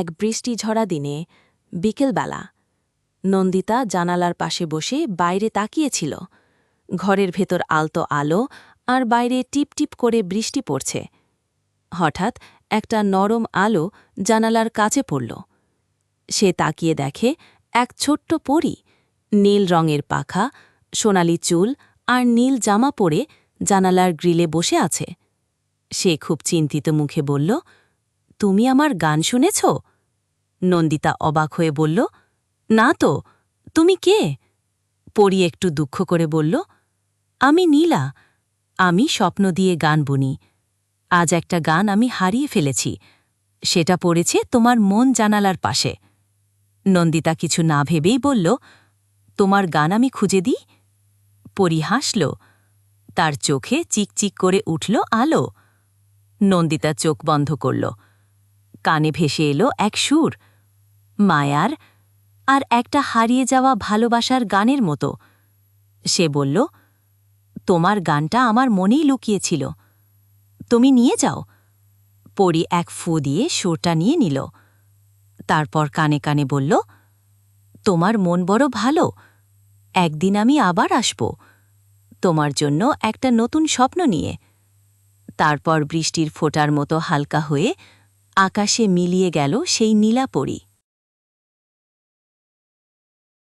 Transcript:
এক বৃষ্টি ঝরা দিনে, বিকেলবেলা, নন্দিতা জানালার পাশে বসে বাইরে তাকিয়েছিল। ঘরের ভেতর আলতো আলো আর বাইরে টিপটিপ করে বৃষ্টি পড়ছে। হঠাৎ একটা নরম আলো জানালার কাছে পড়ল। সে তাকিয়ে দেখে এক ছোট্ট পরী, নীল রঙের পাখা, সোনালি চুল আর নীল জামা পরে জানালার গ্রিলে বসে আছে। সে খুব চিন্তিত মুখে বলল, তুমি আমার গান শুনেছ? নন্দিতা অবাক হয়ে বলল, না তো, তুমি কে? পরি একটু দুঃখ করে বলল, আমি নীলা, আমি স্বপ্ন দিয়ে গান বুনি। আজ একটা গান আমি হারিয়ে ফেলেছি। সেটা পড়েছে তোমার মন জানালার পাশে। নন্দিতা কিছু না ভেবেই বলল, তোমার গান আমি খুঁজে দিই? পরি হাসল, তার চোখে চিকচিক করে উঠল আলো। নন্দিতা চোখ বন্ধ করল। কানে ভেসে এলো এক সুর। মায়ার আর একটা হারিয়ে যাওয়া ভালোবাসার গানের মতো। সে বলল, তোমার গানটা আমার মনেই লুকিয়েছিল। তুমি নিয়ে যাও। পরি এক ফু দিয়ে সুরটা নিয়ে নিল। তারপর কানে কানে বলল, তোমার মন বড় ভালো। একদিন আমি আবার আসব। তোমার জন্য একটা নতুন স্বপ্ন নিয়ে। তারপর বৃষ্টির ফোঁটার মতো হালকা হয়ে আকাশে মিলিয়ে গেল সেই নীলাপরি।